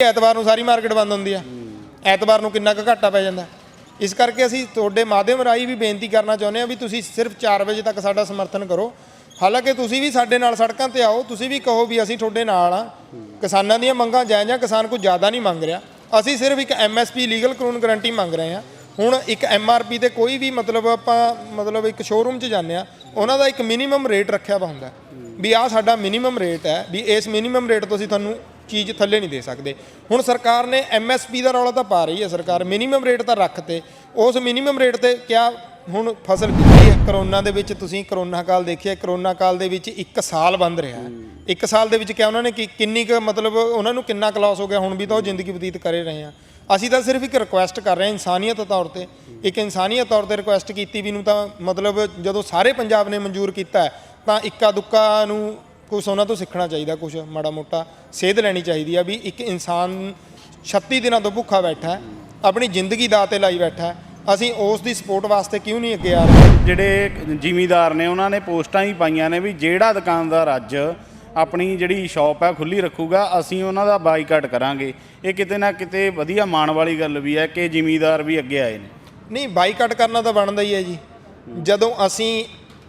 ਐਤਵਾਰ ਨੂੰ ਸਾਰੀ ਮਾਰਕੀਟ ਬੰਦ ਹੁੰਦੀ ਆ। ਐਤਵਾਰ ਨੂੰ ਕਿੰਨਾ ਕੁ ਘਾਟਾ ਪੈ ਜਾਂਦਾ। ਇਸ ਕਰਕੇ ਅਸੀਂ ਤੁਹਾਡੇ ਮਾਧਿਅਮ ਰਾਹੀਂ ਵੀ ਬੇਨਤੀ ਕਰਨਾ ਚਾਹੁੰਦੇ ਆ ਵੀ ਤੁਸੀਂ ਸਿਰਫ 4 ਵਜੇ ਤੱਕ ਸਾਡਾ ਸਮਰਥਨ ਕਰੋ। ਹਾਲਾਂਕਿ ਤੁਸੀਂ ਵੀ ਸਾਡੇ ਨਾਲ ਸੜਕਾਂ ਤੇ ਆਓ, ਤੁਸੀਂ ਵੀ ਕਹੋ ਵੀ ਅਸੀਂ ਤੁਹਾਡੇ ਨਾਲ ਆ। ਕਿਸਾਨਾਂ ਦੀਆਂ ਮੰਗਾਂ ਜਾਇਜ਼ ਆ, ਕਿਸਾਨ ਕੋਈ ਜ਼ਿਆਦਾ ਨਹੀਂ ਮੰਗ ਰਿਹਾ। ਅਸੀਂ ਸਿਰਫ ਇੱਕ ਐਮਐਸਪੀ ਲੀਗਲ ਕਾਨੂੰਨ ਗਾਰੰਟੀ ਮੰਗ ਰਹੇ ਆ। ਹੁਣ ਇੱਕ ਐਮਆਰਪੀ ਤੇ ਕੋਈ ਵੀ ਮਤਲਬ ਆਪਾਂ ਮਤਲਬ ਇੱਕ ਸ਼ੋਰੂਮ 'ਚ ਜਾਂਦੇ ਆ, ਉਹਨਾਂ ਦਾ ਇੱਕ ਮਿਨੀਮਮ ਰੇਟ ਰੱਖਿਆ ਵਾ ਹੁੰਦਾ। ਵੀ ਆਹ ਸਾਡਾ ਮਿਨੀਮਮ ਰੇਟ ਹੈ, ਵੀ ਇਸ ਮਿਨੀਮਮ ਰੇਟ ਤੋਂ ਅਸੀਂ ਤੁਹਾਨੂੰ ਚੀਜ਼ ਥੱਲੇ ਨਹੀਂ ਦੇ ਸਕਦੇ। ਹੁਣ ਸਰਕਾਰ ਨੇ ਐਮਐਸਪੀ ਦਾ ਰੌਲਾ ਤਾਂ ਪਾ ਰਹੀ ਹੈ ਸਰਕਾਰ ਮਿਨੀਮਮ ਰੇਟ ਤਾਂ ਰੱਖ ਤੇ। ਉਸ ਮਿਨੀਮਮ ਰੇਟ ਤੇ ਕਿਆ ਹੁਣ ਫਸਲ ਬੀਜੀ ਹੈ? ਕਰੋਨਾ ਦੇ ਵਿੱਚ ਤੁਸੀਂ ਕਰੋਨਾ ਕਾਲ ਦੇਖਿਆ, ਕਰੋਨਾ ਕਾਲ ਦੇ ਵਿੱਚ 1 ਸਾਲ ਬੰਦ ਰਿਹਾ। ਇੱਕ ਸਾਲ ਦੇ ਵਿੱਚ ਕਿਆ ਉਹਨਾਂ ਨੇ ਕੀ ਕਿੰਨੀ ਕੁ ਮਤਲਬ ਉਹਨਾਂ ਨੂੰ ਕਿੰਨਾ ਕਲਾਸ ਹੋ ਗਿਆ, ਹੁਣ ਵੀ ਤਾਂ ਉਹ ਜ਼ਿੰਦਗੀ ਬਤੀਤ ਕਰੇ ਰਹੇ ਆ। ਅਸੀਂ ਤਾਂ ਸਿਰਫ ਇੱਕ ਰਿਕੁਐਸਟ ਕਰ ਰਹੇ ਹਾਂ ਇਨਸਾਨੀਅਤ ਤੌਰ ਤੇ। ਇੱਕ ਇਨਸਾਨੀਅਤ ਤੌਰ ਤੇ ਰਿਕੁਐਸਟ ਕੀਤੀ ਵੀ ਨੂੰ ਤਾਂ ਮਤਲਬ ਜਦੋਂ ਸਾਰੇ ਪੰਜਾਬ ਨੇ ਮਨਜ਼ੂਰ ਕੀਤਾ ਤਾਂ ਇੱਕਾ ਦੁੱਕਾ ਨੂੰ ਕੁਛ ਉਹਨਾਂ ਤੋਂ ਸਿੱਖਣਾ ਚਾਹੀਦਾ ਕੁਛ ਮਾੜਾ ਮੋਟਾ ਸੇਧ ਲੈਣੀ ਚਾਹੀਦੀ ਆ ਵੀ ਇੱਕ ਇਨਸਾਨ 36 ਦਿਨਾਂ ਤੋਂ ਭੁੱਖਾ ਬੈਠਾ ਹੈ ਆਪਣੀ ਜ਼ਿੰਦਗੀ ਦਾਅ ਤੇ ਲਾਈ ਬੈਠਾ ਹੈ। ਅਸੀਂ ਉਸ ਦੀ ਸਪੋਰਟ ਵਾਸਤੇ ਕਿਉਂ ਨਹੀਂ ਅੱਗੇ ਆ ਰਹੇ? ਜਿਹੜੇ ਜ਼ਿਮੀਦਾਰ ਨੇ ਉਹਨਾਂ ਨੇ ਪੋਸਟਾਂ ਹੀ ਪਾਈਆਂ ਨੇ ਵੀ ਜਿਹੜਾ ਦੁਕਾਨਦਾਰ ਅੱਜ ਆਪਣੀ ਜਿਹੜੀ ਸ਼ਾਪ ਹੈ ਖੁੱਲੀ ਰੱਖੂਗਾ ਅਸੀਂ ਉਹਨਾਂ ਦਾ ਬਾਈਕਾਟ ਕਰਾਂਗੇ। ਇਹ ਕਿਤੇ ਨਾ ਕਿਤੇ ਵਧੀਆ ਮਾਣ ਵਾਲੀ ਗੱਲ ਵੀ ਹੈ ਕਿ ਜ਼ਿਮੀਦਾਰ ਵੀ ਅੱਗੇ ਆਏ ਨੇ। ਨਹੀਂ ਬਾਈਕਾਟ ਕਰਨਾ ਤਾਂ ਬਣਦਾ ਹੀ ਹੈ ਜੀ। ਜਦੋਂ ਅਸੀਂ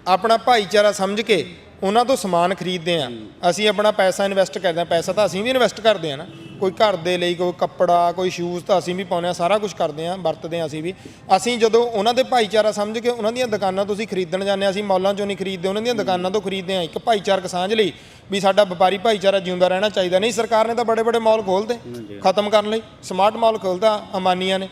ਆਪਣਾ ਭਾਈਚਾਰਾ ਸਮਝ ਕੇ ਉਹਨਾਂ ਤੋਂ ਸਮਾਨ ਖਰੀਦਦੇ ਆ ਅਸੀਂ ਆਪਣਾ ਪੈਸਾ ਇਨਵੈਸਟ ਕਰਦੇ ਆ ਪੈਸਾ ਤਾਂ ਅਸੀਂ ਵੀ ਇਨਵੈਸਟ ਕਰਦੇ ਆ ਨਾ। ਕੋਈ ਘਰ ਦੇ ਲਈ ਕੋਈ ਕੱਪੜਾ ਕੋਈ ਸ਼ੂਜ਼ ਤਾਂ ਅਸੀਂ ਵੀ ਪਾਉਂਦੇ ਆ ਸਾਰਾ ਕੁਝ ਕਰਦੇ ਆ ਵਰਤਦੇ ਆ ਅਸੀਂ ਵੀ। ਅਸੀਂ ਜਦੋਂ ਉਹਨਾਂ ਦੇ ਭਾਈਚਾਰਾ ਸਮਝ ਕੇ ਉਹਨਾਂ ਦੀਆਂ ਦੁਕਾਨਾਂ ਤੋਂ ਅਸੀਂ ਖਰੀਦਣ ਜਾਂਦੇ ਆ ਅਸੀਂ ਮੌਲਾਂ ਚੋਂ ਨਹੀਂ ਖਰੀਦਦੇ ਉਹਨਾਂ ਦੀਆਂ ਦੁਕਾਨਾਂ ਤੋਂ ਖਰੀਦਦੇ ਆ ਇੱਕ ਭਾਈਚਾਰਕ ਸਾਂਝ ਲਈ ਵੀ ਸਾਡਾ ਵਪਾਰੀ ਭਾਈਚਾਰਾ ਜਿਉਂਦਾ ਰਹਿਣਾ ਚਾਹੀਦਾ। ਨਹੀਂ ਸਰਕਾਰ ਨੇ ਤਾਂ ਬੜੇ ਬੜੇ ਮਾਲ ਖੋਲਦੇ ਖਤਮ ਕਰਨ ਲਈ। ਸਮਾਰਟ ਮਾਲ ਖੋਲਦਾ ਅਮਾਨੀਆਂ ਨੇ।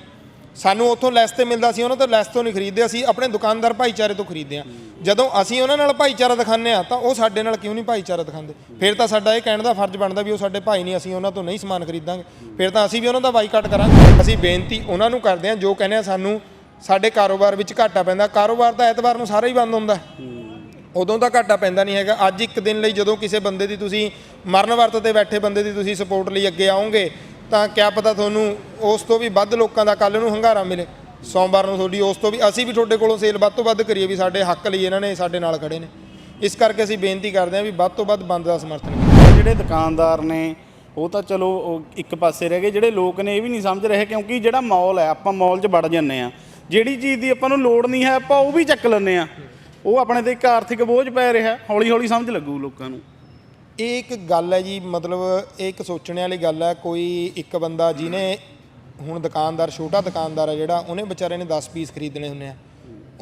ਸਾਨੂੰ ਉੱਥੋਂ ਲੈਸ ਤੇ ਮਿਲਦਾ ਸੀ, ਉਹਨਾਂ ਤੋਂ ਲੈਸ ਤੋਂ ਨਹੀਂ ਖਰੀਦਦੇ, ਅਸੀਂ ਆਪਣੇ ਦੁਕਾਨਦਾਰ ਭਾਈਚਾਰੇ ਤੋਂ ਖਰੀਦਦੇ ਆ ਜਦੋਂ ਅਸੀਂ ਉਹਨਾਂ ਨਾਲ ਭਾਈਚਾਰਾ ਦਿਖਾਉਂਦੇ ਆ ਤਾਂ ਉਹ ਸਾਡੇ ਨਾਲ ਕਿਉਂ ਨਹੀਂ ਭਾਈਚਾਰਾ ਦਿਖਾਉਂਦੇ? ਫਿਰ ਤਾਂ ਸਾਡਾ ਇਹ ਕਹਿਣ ਦਾ ਫਰਜ਼ ਬਣਦਾ ਵੀ ਉਹ ਸਾਡੇ ਭਾਈ ਨਹੀਂ ਅਸੀਂ ਉਹਨਾਂ ਤੋਂ ਨਹੀਂ ਸਮਾਨ ਖਰੀਦਾਂਗੇ। ਫਿਰ ਤਾਂ ਅਸੀਂ ਵੀ ਉਹਨਾਂ ਦਾ ਬਾਈਕਾਟ ਕਰਾਂਗੇ। ਅਸੀਂ ਬੇਨਤੀ ਉਹਨਾਂ ਨੂੰ ਕਰਦੇ ਆ ਜੋ ਕਹਿੰਦੇ ਆ ਸਾਨੂੰ ਸਾਡੇ ਕਾਰੋਬਾਰ ਵਿੱਚ ਘਾਟਾ ਪੈਂਦਾ। ਕਾਰੋਬਾਰ ਤਾਂ ਐਤਵਾਰ ਨੂੰ ਸਾਰਾ ਹੀ ਬੰਦ ਹੁੰਦਾ। ਉਦੋਂ ਤਾਂ ਘਾਟਾ ਪੈਂਦਾ ਨਹੀਂ ਹੈਗਾ। ਅੱਜ ਇੱਕ ਦਿਨ ਲਈ ਜਦੋਂ ਕਿਸੇ ਬੰਦੇ ਦੀ ਤੁਸੀਂ ਮਰਨ ਵਰਤ ਤੇ ਬੈਠੇ ਬੰਦੇ ਦੀ ਤੁਸੀਂ ਸਪੋਰਟ ਲਈ ਅੱਗੇ ਆਓਗੇ ਤਾਂ ਕਿਆ ਪਤਾ ਤੁਹਾਨੂੰ ਉਸ ਤੋਂ ਵੀ ਵੱਧ ਲੋਕਾਂ ਦਾ ਕੱਲ ਨੂੰ ਹੰਗਾਰਾ ਮਿਲੇ। ਸੋਮਵਾਰ ਨੂੰ ਤੁਹਾਡੀ ਉਸ ਤੋਂ ਵੀ, ਅਸੀਂ ਵੀ ਤੁਹਾਡੇ ਕੋਲੋਂ ਸੇਲ ਵੱਧ ਤੋਂ ਵੱਧ ਕਰੀਏ ਵੀ ਸਾਡੇ ਹੱਕ ਲਈ ਇਹਨਾਂ ਨੇ ਸਾਡੇ ਨਾਲ ਖੜੇ ਨੇ। ਇਸ ਕਰਕੇ ਅਸੀਂ ਬੇਨਤੀ ਕਰਦੇ ਹਾਂ ਵੀ ਵੱਧ ਤੋਂ ਵੱਧ ਬੰਦ ਦਾ ਸਮਰਥਨ ਜਿਹੜੇ ਦੁਕਾਨਦਾਰ ਨੇ, ਉਹ ਤਾਂ ਚਲੋ ਇੱਕ ਪਾਸੇ ਰਹਿ ਗਏ। ਜਿਹੜੇ ਲੋਕ ਨੇ, ਇਹ ਵੀ ਨਹੀਂ ਸਮਝ ਰਹੇ ਕਿਉਂਕਿ ਜਿਹੜਾ ਮਾਲ ਹੈ, ਆਪਾਂ ਮਾਲ 'ਚ ਵੜ ਜੰਨੇ ਆ ਜਿਹੜੀ ਚੀਜ਼ ਦੀ ਆਪਾਂ ਨੂੰ ਲੋੜ ਨਹੀਂ ਹੈ, ਆਪਾਂ ਉਹ ਵੀ ਚੱਕ ਲੈਂਦੇ ਆ ਉਹ ਆਪਣੇ ਤੇ ਇੱਕ ਆਰਥਿਕ ਬੋਝ ਪੈ ਰਿਹਾ ਹੌਲੀ ਹੌਲੀ ਸਮਝ ਲੱਗੂ ਲੋਕਾਂ ਨੂੰ। ਇਹ ਇੱਕ ਗੱਲ ਹੈ ਜੀ, ਮਤਲਬ ਇਹ ਇੱਕ ਸੋਚਣ ਵਾਲੀ ਗੱਲ ਹੈ, ਕੋਈ ਇੱਕ ਬੰਦਾ ਜਿਹਨੇ ਹੁਣ ਦੁਕਾਨਦਾਰ, ਛੋਟਾ ਦੁਕਾਨਦਾਰ ਹੈ ਜਿਹੜਾ, ਉਹਨੇ ਵਿਚਾਰੇ ਨੇ 10 ਪੀਸ ਖਰੀਦਣੇ ਹੁੰਦੇ ਆ।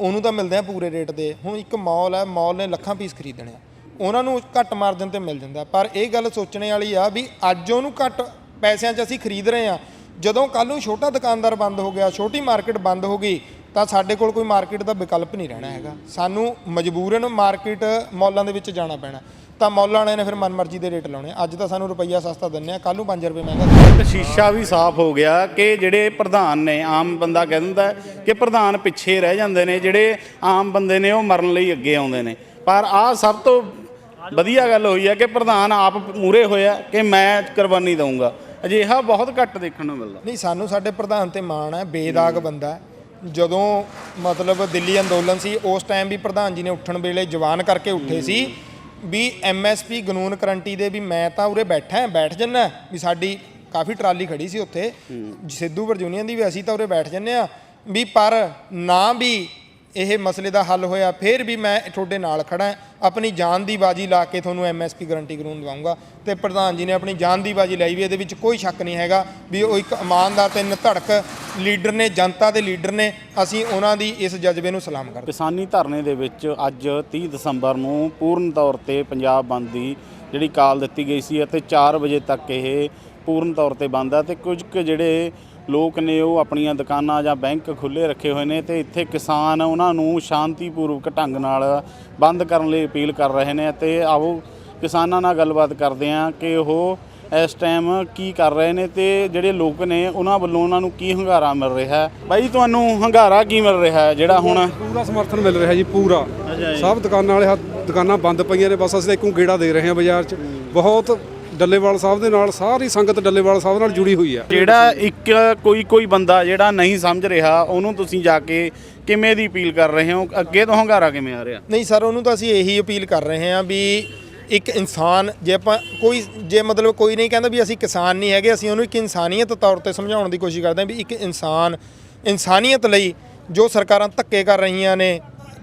ਉਹਨੂੰ ਤਾਂ ਮਿਲਦੇ ਆ ਪੂਰੇ ਰੇਟ ਦੇ ਹੁਣ ਇੱਕ ਮਾਲ ਹੈ ਮਾਲ ਨੇ ਲੱਖਾਂ ਪੀਸ ਖਰੀਦਣੇ ਆ। ਉਹਨਾਂ ਨੂੰ ਘੱਟ ਮਾਰਜਨ ਤੇ ਮਿਲ ਜਾਂਦਾ। ਪਰ ਇਹ ਗੱਲ ਸੋਚਣੇ ਵਾਲੀ ਆ ਵੀ ਅੱਜ ਉਹਨੂੰ ਘੱਟ ਪੈਸਿਆਂ 'ਚ ਅਸੀਂ ਖਰੀਦ ਰਹੇ ਆ। ਜਦੋਂ ਕੱਲ ਨੂੰ ਛੋਟਾ ਦੁਕਾਨਦਾਰ ਬੰਦ ਹੋ ਗਿਆ, ਛੋਟੀ ਮਾਰਕੀਟ ਬੰਦ ਹੋ ਗਈ, ਤਾਂ ਸਾਡੇ ਕੋਲ ਕੋਈ ਮਾਰਕੀਟ ਦਾ ਵਿਕਲਪ ਨਹੀਂ ਰਹਿਣਾ ਹੈਗਾ। ਸਾਨੂੰ ਮਜਬੂਰਨ ਮਾਰਕੀਟ ਮੌਲਾਂ ਦੇ ਵਿੱਚ ਜਾਣਾ ਪੈਣਾ। ਤਾਂ ਮੌਲਾਂ ਵਾਲਿਆਂ ਨੇ ਫਿਰ ਮਨਮਰਜ਼ੀ ਦੇ ਰੇਟ ਲਾਉਣੇ। ਅੱਜ ਤਾਂ ਸਾਨੂੰ ਰੁਪਈਆ ਸਸਤਾ ਦਿੰਨੇ ਆ ਕੱਲ ਨੂੰ 5 ਰੁਪਏ ਮਹਿੰਗਾ ਇੱਕ ਸ਼ੀਸ਼ਾ ਵੀ ਸਾਫ਼ ਹੋ ਗਿਆ ਕਿ ਜਿਹੜੇ ਪ੍ਰਧਾਨ ਨੇ ਆਮ ਬੰਦਾ ਕਹਿ ਦਿੰਦਾ ਕਿ ਪ੍ਰਧਾਨ ਪਿੱਛੇ ਰਹਿ ਜਾਂਦੇ ਨੇ ਜਿਹੜੇ ਆਮ ਬੰਦੇ ਨੇ ਉਹ ਮਰਨ ਲਈ ਅੱਗੇ ਆਉਂਦੇ ਨੇ। ਪਰ ਆਹ ਸਭ ਤੋਂ ਵਧੀਆ ਗੱਲ ਹੋਈ ਹੈ ਕਿ ਪ੍ਰਧਾਨ ਆਪ ਮੂਰੇ ਹੋਇਆ ਕਿ ਮੈਂ ਕੁਰਬਾਨੀ ਦਊਂਗਾ। ਅਜਿਹਾ ਬਹੁਤ ਘੱਟ ਦੇਖਣ ਨੂੰ ਮਿਲਦਾ। ਨਹੀਂ ਸਾਨੂੰ ਸਾਡੇ ਪ੍ਰਧਾਨ ਤੇ ਮਾਣ ਹੈ ਬੇਦਾਗ ਬੰਦਾ ਹੈ। ਜਦੋਂ ਮਤਲਬ ਦਿੱਲੀ ਅੰਦੋਲਨ ਸੀ ਉਸ ਟਾਈਮ ਵੀ ਪ੍ਰਧਾਨ ਜੀ ਨੇ ਉੱਠਣ ਵੇਲੇ ਜਵਾਨ ਕਰਕੇ ਉੱਠੇ ਸੀ। ਵੀ ਐਮਐਸਪੀ ਕਾਨੂੰਨ ਕਰੰਟੀ ਦੇ ਵੀ ਮੈਂ ਤਾਂ ਉਰੇ ਬੈਠਾ ਹਾਂ ਬੈਠ ਜੰਨਾ ਵੀ ਸਾਡੀ ਕਾਫੀ ਟਰਾਲੀ ਖੜੀ ਸੀ ਉੱਥੇ ਸਿੱਧੂਪੁਰ ਯੂਨੀਅਨ ਦੀ ਵੀ ਅਸੀਂ ਤਾਂ ਉਰੇ ਬੈਠ ਜੰਨੇ ਆ ਵੀ ਪਰ ਨਾ ਵੀ ਇਹ ਮਸਲੇ ਦਾ ਹੱਲ ਹੋਇਆ, ਫਿਰ ਵੀ ਮੈਂ ਤੁਹਾਡੇ ਨਾਲ ਖੜਾ ਆਪਣੀ ਜਾਨ ਦੀ ਬਾਜੀ ਲਾ ਕੇ ਤੁਹਾਨੂੰ ਐਮਐਸਪੀ ਗਰੰਟੀ ਕਾਨੂੰਨ ਦਵਾਉਂਗਾ। ਤੇ ਪ੍ਰਧਾਨ ਜੀ ਨੇ ਆਪਣੀ ਜਾਨ ਦੀ ਬਾਜੀ ਲਈ ਵੀ, ਇਹਦੇ ਵਿੱਚ ਕੋਈ ਸ਼ੱਕ ਨਹੀਂ ਹੈਗਾ ਵੀ ਉਹ ਇੱਕ ਇਮਾਨਦਾਰ ਤੇ ਨਿਧੜਕ ਲੀਡਰ ਨੇ, ਜਨਤਾ ਦੇ ਲੀਡਰ ਨੇ। ਅਸੀਂ ਉਹਨਾਂ ਦੀ ਇਸ ਜਜ਼ਬੇ ਨੂੰ ਸਲਾਮ ਕਰਦੇ ਕਿਸਾਨੀ ਧਰਨੇ ਦੇ ਵਿੱਚ ਅੱਜ 30 ਦਸੰਬਰ ਨੂੰ ਪੂਰਨ ਤੌਰ ਤੇ ਪੰਜਾਬ ਬੰਦ ਦੀ ਜਿਹੜੀ ਕਾਲ ਦਿੱਤੀ ਗਈ ਸੀ ਅਤੇ 4 ਵਜੇ ਤੱਕ ਇਹ ਪੂਰਨ ਤੌਰ ਤੇ ਬੰਦ ਆ। ਤੇ ਕੁਝ ਕੁ ਜਿਹੜੇ ਲੋਕ ਨੇ ਉਹ ਆਪਣੀਆਂ ਦੁਕਾਨਾਂ ਜਾਂ ਬੈਂਕ ਖੁੱਲੇ ਰੱਖੇ ਹੋਏ ਨੇ ਤੇ ਇੱਥੇ ਕਿਸਾਨ ਉਹਨਾਂ ਨੂੰ ਸ਼ਾਂਤੀਪੂਰਵਕ ਢੰਗ ਨਾਲ ਬੰਦ ਕਰਨ ਲਈ ਅਪੀਲ ਕਰ ਰਹੇ ਨੇ ਤੇ ਆਓ ਕਿਸਾਨਾਂ ਨਾਲ ਗੱਲਬਾਤ ਕਰਦੇ ਹਾਂ ਕਿ ਉਹ ਇਸ ਟਾਈਮ ਕੀ ਕਰ ਰਹੇ ਨੇ ਤੇ ਜਿਹੜੇ ਲੋਕ ਨੇ ਉਹਨਾਂ ਵੱਲੋਂ ਉਹਨਾਂ ਨੂੰ ਕੀ ਹੰਗਾਰਾ ਮਿਲ ਰਿਹਾ ਹੈ? ਬਾਈ ਤੁਹਾਨੂੰ ਹੰਗਾਰਾ ਕੀ ਮਿਲ ਰਿਹਾ ਹੈ ਜਿਹੜਾ ਹੁਣ ਪੂਰਾ ਸਮਰਥਨ ਮਿਲ ਰਿਹਾ ਜੀ ਪੂਰਾ। ਸਭ ਦੁਕਾਨਾਂ ਵਾਲੇ ਹੱਥ ਦੁਕਾਨਾਂ ਬੰਦ ਪਈਆਂ ਨੇ ਬਸ ਅਸੀਂ ਤਾਂ ਇੱਕੋ ਗੇੜਾ ਦੇ ਰਹੇ ਹਾਂ ਬਾਜ਼ਾਰ 'ਚ। ਬਹੁਤ ਡੱਲੇਵਾਲ ਸਾਹਿਬ ਦੇ ਨਾਲ ਸਾਰੀ ਸੰਗਤ ਡੱਲੇਵਾਲ ਸਾਹਿਬ ਨਾਲ ਜੁੜੀ ਹੋਈ ਹੈ ਜਿਹੜਾ ਇੱਕ ਕੋਈ ਕੋਈ ਬੰਦਾ ਜਿਹੜਾ ਨਹੀਂ ਸਮਝ ਰਿਹਾ ਉਹਨੂੰ ਤੁਸੀਂ ਜਾ ਕੇ ਕਿਵੇਂ ਦੀ ਅਪੀਲ ਕਰ ਰਹੇ ਹੋ? ਅੱਗੇ ਤੋਂ ਹੰਗਾਰਾ ਕਿਵੇਂ ਆ ਰਿਹਾ? ਨਹੀਂ ਸਰ ਉਹਨੂੰ ਤਾਂ ਅਸੀਂ ਇਹੀ ਅਪੀਲ ਕਰ ਰਹੇ ਹਾਂ ਵੀ ਇੱਕ ਇਨਸਾਨ ਜੇ ਆਪਾਂ ਕੋਈ ਜੇ ਮਤਲਬ ਕੋਈ ਨਹੀਂ ਕਹਿੰਦਾ ਵੀ ਅਸੀਂ ਕਿਸਾਨ ਨਹੀਂ ਹੈਗੇ ਅਸੀਂ ਉਹਨੂੰ ਇੱਕ ਇਨਸਾਨੀਅਤ ਤੌਰ ਤੇ ਸਮਝਾਉਣ ਦੀ ਕੋਸ਼ਿਸ਼ ਕਰਦੇ ਹਾਂ ਵੀ ਇੱਕ ਇਨਸਾਨ ਇਨਸਾਨੀਅਤ ਲਈ ਜੋ ਸਰਕਾਰਾਂ ਧੱਕੇ ਕਰ ਰਹੀਆਂ ਨੇ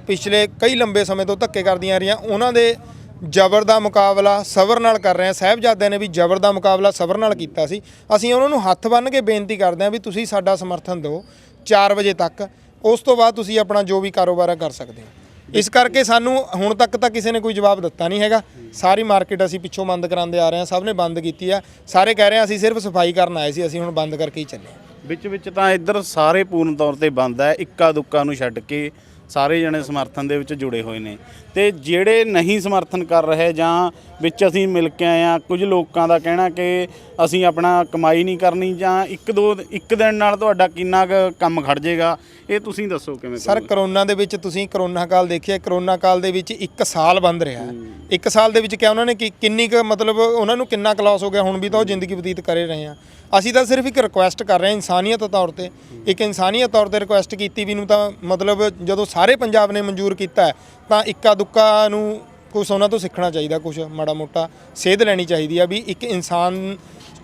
ਪਿਛਲੇ ਕਈ ਲੰਬੇ ਸਮੇਂ ਤੋਂ ਧੱਕੇ ਕਰਦੀਆਂ ਰਹੀਆਂ ਉਹਨਾਂ ਦੇ ਜ਼ਬਰ ਦਾ ਮੁਕਾਬਲਾ ਸਬਰ ਨਾਲ ਕਰ ਰਹੇ ਆ ਸਾਹਿਬਜ਼ਾਦਿਆਂ ਨੇ ਵੀ ਜ਼ਬਰ ਦਾ ਮੁਕਾਬਲਾ ਸਬਰ ਨਾਲ ਕੀਤਾ ਸੀ। ਅਸੀਂ ਉਹਨਾਂ ਨੂੰ ਹੱਥ ਬੰਨ੍ਹ ਕੇ ਬੇਨਤੀ ਕਰਦੇ ਹਾਂ ਵੀ ਤੁਸੀਂ ਸਾਡਾ ਸਮਰਥਨ ਦਿਓ 4 ਵਜੇ ਤੱਕ। ਉਸ ਤੋਂ ਬਾਅਦ ਤੁਸੀਂ ਆਪਣਾ ਜੋ ਵੀ ਕਾਰੋਬਾਰ ਹੈ ਕਰ ਸਕਦੇ ਹੋ। ਇਸ ਕਰਕੇ ਸਾਨੂੰ ਹੁਣ ਤੱਕ ਤਾਂ ਕਿਸੇ ਨੇ ਕੋਈ ਜਵਾਬ ਦਿੱਤਾ ਨਹੀਂ ਹੈਗਾ। ਸਾਰੀ ਮਾਰਕੀਟ ਅਸੀਂ ਪਿੱਛੋਂ ਬੰਦ ਕਰਾਉਂਦੇ ਆ ਰਹੇ ਹਾਂ। ਸਭ ਨੇ ਬੰਦ ਕੀਤੀ ਆ ਸਾਰੇ ਕਹਿ ਰਹੇ ਆ ਅਸੀਂ ਸਿਰਫ ਸਫ਼ਾਈ ਕਰਨ ਆਏ ਸੀ। ਅਸੀਂ ਹੁਣ ਬੰਦ ਕਰਕੇ ਹੀ ਚੱਲੇ ਵਿੱਚ ਵਿੱਚ ਤਾਂ ਇੱਧਰ ਸਾਰੇ ਪੂਰਨ ਤੌਰ ਤੇ ਬੰਦ ਹੈ। ਇੱਕਾ ਦੁੱਕਾ ਨੂੰ ਛੱਡ ਕੇ ਸਾਰੇ ਜਣੇ ਸਮਰਥਨ ਦੇ ਵਿੱਚ ਜੁੜੇ ਹੋਏ ਨੇ। ਤੇ ਜਿਹੜੇ ਨਹੀਂ ਸਮਰਥਨ ਕਰ ਰਹੇ ਜਾਂ ਵਿੱਚ ਅਸੀਂ ਮਿਲ ਕੇ ਆਏ ਆ ਕੁਝ ਲੋਕਾਂ ਦਾ ਕਹਿਣਾ ਕਿ ਅਸੀਂ ਆਪਣਾ ਕਮਾਈ ਨਹੀਂ ਕਰਨੀ ਜਾਂ ਇੱਕ ਦੋ, ਇੱਕ ਦਿਨ ਨਾਲ ਤੁਹਾਡਾ ਕਿੰਨਾ ਕੁ ਕੰਮ ਖੜ ਜਾਏਗਾ। ਇਹ ਤੁਸੀਂ ਦੱਸੋ ਕਿਵੇਂ ਸਰ ਕਰੋਨਾ ਦੇ ਵਿੱਚ ਤੁਸੀਂ ਕਰੋਨਾ ਕਾਲ ਦੇਖਿਆ ਕਰੋਨਾ ਕਾਲ ਦੇ ਵਿੱਚ 1 ਸਾਲ ਬੰਦ ਰਿਹਾ। ਇੱਕ ਸਾਲ ਦੇ ਵਿੱਚ ਕਿਆ ਉਹਨਾਂ ਨੇ ਕੀ- ਕਿੰਨੀ ਕੁ ਮਤਲਬ ਉਹਨਾਂ ਨੂੰ ਕਿੰਨਾ ਕਲਾਸ ਹੋ ਗਿਆ ਹੁਣ ਵੀ ਤਾਂ ਉਹ ਜ਼ਿੰਦਗੀ ਬਤੀਤ ਕਰੇ ਰਹੇ ਆ। ਅਸੀਂ ਤਾਂ ਸਿਰਫ ਇੱਕ ਰਿਕੁਐਸਟ ਕਰ ਰਹੇ ਹਾਂ ਇਨਸਾਨੀਅਤ ਤੌਰ ਤੇ। ਇੱਕ ਇਨਸਾਨੀਅਤ ਤੌਰ ਤੇ ਰਿਕੁਐਸਟ ਕੀਤੀ ਵੀ ਨੂੰ ਤਾਂ ਮਤਲਬ ਜਦੋਂ ਸਾਰੇ ਪੰਜਾਬ ਨੇ ਮਨਜ਼ੂਰ ਕੀਤਾ ਹੈ, ਤਾਂ ਇੱਕਾ ਦੁੱਕਾ ਨੂੰ ਕੁਛ ਉਹਨਾਂ ਤੋਂ ਸਿੱਖਣਾ ਚਾਹੀਦਾ ਕੁਛ ਮਾੜਾ ਮੋਟਾ ਸੇਧ ਲੈਣੀ ਚਾਹੀਦੀ ਆ ਵੀ ਇੱਕ ਇਨਸਾਨ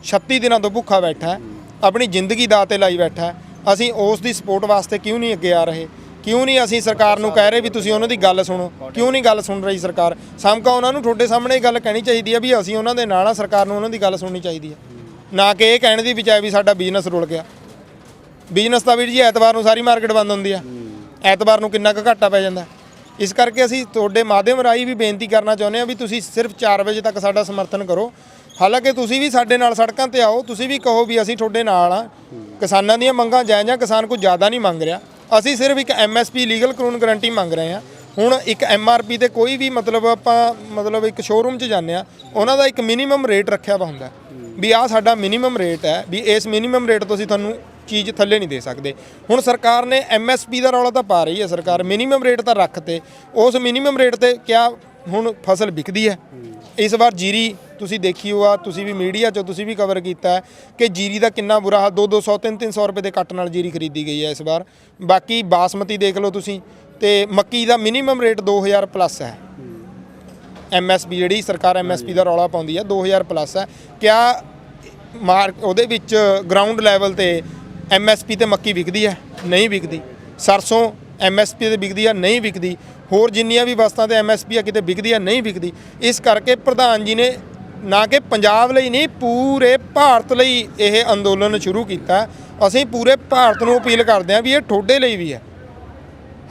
36 ਦਿਨਾਂ ਤੋਂ ਭੁੱਖਾ ਬੈਠਾ ਹੈ। ਆਪਣੀ ਜ਼ਿੰਦਗੀ ਦਾਅ ਤੇ ਲਾਈ ਬੈਠਾ। ਹੈ ਅਸੀਂ ਉਸ ਦੀ ਸਪੋਰਟ ਵਾਸਤੇ ਕਿਉਂ ਨਹੀਂ ਅੱਗੇ ਆ ਰਹੇ? ਕਿਉਂ ਨਹੀਂ ਅਸੀਂ ਸਰਕਾਰ ਨੂੰ ਕਹਿ ਰਹੇ ਵੀ ਤੁਸੀਂ ਉਹਨਾਂ ਦੀ ਗੱਲ ਸੁਣੋ? ਕਿਉਂ ਨਹੀਂ ਗੱਲ ਸੁਣ ਰਹੀ ਸਰਕਾਰ? ਸਮਕਾ ਉਹਨਾਂ ਨੂੰ ਤੁਹਾਡੇ ਸਾਹਮਣੇ ਇਹ ਗੱਲ ਕਹਿਣੀ ਚਾਹੀਦੀ ਹੈ ਵੀ ਅਸੀਂ ਉਹਨਾਂ ਦੇ ਨਾਲ ਆ, ਸਰਕਾਰ ਨੂੰ ਉਹਨਾਂ ਦੀ ਗੱਲ ਸੁਣਨੀ ਚਾਹੀਦੀ ਹੈ ਨਾ ਕਿ ਇਹ ਕਹਿਣ ਦੀ ਬਜਾਏ ਵੀ ਸਾਡਾ ਬਿਜ਼ਨਸ ਰੁਲ ਗਿਆ। ਬਿਜ਼ਨਸ ਤਾਂ ਵੀਰ ਜੀ ਐਤਵਾਰ ਨੂੰ ਸਾਰੀ ਮਾਰਕੀਟ ਬੰਦ ਹੁੰਦੀ ਆ। ਐਤਵਾਰ ਨੂੰ ਕਿੰਨਾ ਕੁ ਘਾਟਾ ਪੈ ਜਾਂਦਾ। ਇਸ ਕਰਕੇ ਅਸੀਂ ਤੁਹਾਡੇ ਮਾਧਿਅਮ ਰਾਹੀਂ ਵੀ ਬੇਨਤੀ ਕਰਨਾ ਚਾਹੁੰਦੇ ਹਾਂ ਵੀ ਤੁਸੀਂ ਸਿਰਫ 4 ਵਜੇ ਤੱਕ ਸਾਡਾ ਸਮਰਥਨ ਕਰੋ। ਹਾਲਾਂਕਿ ਤੁਸੀਂ ਵੀ ਸਾਡੇ ਨਾਲ ਸੜਕਾਂ ਤੇ ਆਓ, ਤੁਸੀਂ ਵੀ ਕਹੋ ਵੀ ਅਸੀਂ ਤੁਹਾਡੇ ਨਾਲ ਆ ਕਿਸਾਨਾਂ ਦੀਆਂ ਮੰਗਾਂ ਜਾਇਜ਼ ਆ, ਕਿਸਾਨ ਕੋਈ ਜ਼ਿਆਦਾ ਨਹੀਂ ਮੰਗ ਰਿਹਾ। ਅਸੀਂ ਸਿਰਫ ਇੱਕ ਐਮਐਸਪੀ ਲੀਗਲ ਕਾਨੂੰਨ ਗਾਰੰਟੀ ਮੰਗ ਰਹੇ ਹਾਂ। ਹੁਣ ਇੱਕ ਐਮਆਰਪੀ ਤੇ ਕੋਈ ਵੀ ਮਤਲਬ ਆਪਾਂ ਮਤਲਬ ਇੱਕ ਸ਼ੋਰੂਮ 'ਚ ਜਾਂਦੇ ਆ ਉਹਨਾਂ ਦਾ ਇੱਕ ਮਿਨੀਮਮ ਰੇਟ ਰੱਖਿਆ ਵਾ ਹੁੰਦਾ। ਵੀ ਆਹ ਸਾਡਾ ਮਿਨੀਮਮ ਰੇਟ ਹੈ, ਵੀ ਇਸ ਮਿਨੀਮਮ ਰੇਟ ਤੋਂ ਅਸੀਂ ਤੁਹਾਨੂੰ ਚੀਜ਼ ਥੱਲੇ ਨਹੀਂ ਦੇ ਸਕਦੇ। ਹੁਣ ਸਰਕਾਰ ਨੇ ਐਮਐਸਪੀ ਦਾ ਰੌਲਾ ਤਾਂ ਪਾ ਰਹੀ ਹੈ ਸਰਕਾਰ ਮਿਨੀਮਮ ਰੇਟ ਤਾਂ ਰੱਖ ਤੇ ਉਸ ਮਿਨੀਮਮ ਰੇਟ ਤੇ ਕਿਆ ਹੁਣ ਫਸਲ ਵਿਕਦੀ ਹੈ? ਇਸ ਵਾਰ ਜੀਰੀ ਤੁਸੀਂ ਦੇਖੀ ਹੋਆ ਤੁਸੀਂ ਵੀ ਮੀਡੀਆ 'ਚ ਤੁਸੀਂ ਵੀ ਕਵਰ ਕੀਤਾ ਹੈ ਕਿ ਜੀਰੀ ਦਾ ਕਿੰਨਾ ਬੁਰਾ ਹਾਲ 2 200 3 300 ਰੁਪਏ ਦੇ ਕੱਟ ਨਾਲ ਜੀਰੀ ਖਰੀਦੀ ਗਈ ਹੈ ਇਸ ਵਾਰ। ਬਾਕੀ ਬਾਸਮਤੀ ਦੇਖ ਲਓ ਤੁਸੀਂ ਤੇ ਮੱਕੀ ਦਾ ਮਿਨੀਮਮ ਰੇਟ 2000 ਪਲੱਸ ਹੈ। ਐਮਐਸਪੀ ਜਿਹੜੀ ਸਰਕਾਰ ਐਮਐਸਪੀ ਦਾ ਰੌਲਾ ਪਾਉਂਦੀ ਹੈ 2000 ਪਲੱਸ ਹੈ। ਕਿਆ ਮਾਰ ਉਹਦੇ ਵਿੱਚ ਗਰਾਊਂਡ ਲੈਵਲ ਤੇ ਐਮਐਸਪੀ ਤੇ ਮੱਕੀ ਵਿਕਦੀ ਹੈ? ਨਹੀਂ ਵਿਕਦੀ। ਸਰਸੋਂ ਐਮਐਸਪੀ ਤੇ ਵਿਕਦੀ ਹੈ ਨਹੀਂ ਵਿਕਦੀ। ਹੋਰ ਜਿੰਨੀਆਂ ਵੀ ਵਸਤਾਂ ਤੇ ਐਮਐਸਪੀ ਆ ਕਿਤੇ ਵਿਕਦੀ ਹੈ ਨਹੀਂ ਵਿਕਦੀ। ਇਸ ਕਰਕੇ ਪ੍ਰਧਾਨ ਜੀ ਨੇ ਨਾ ਕਿ ਪੰਜਾਬ ਲਈ ਨਹੀਂ, ਪੂਰੇ ਭਾਰਤ ਲਈ ਇਹ ਅੰਦੋਲਨ ਸ਼ੁਰੂ ਕੀਤਾ। ਅਸੀਂ ਪੂਰੇ ਭਾਰਤ ਨੂੰ ਅਪੀਲ ਕਰਦੇ ਹਾਂ ਵੀ ਇਹ ਤੁਹਾਡੇ ਲਈ ਵੀ ਹੈ।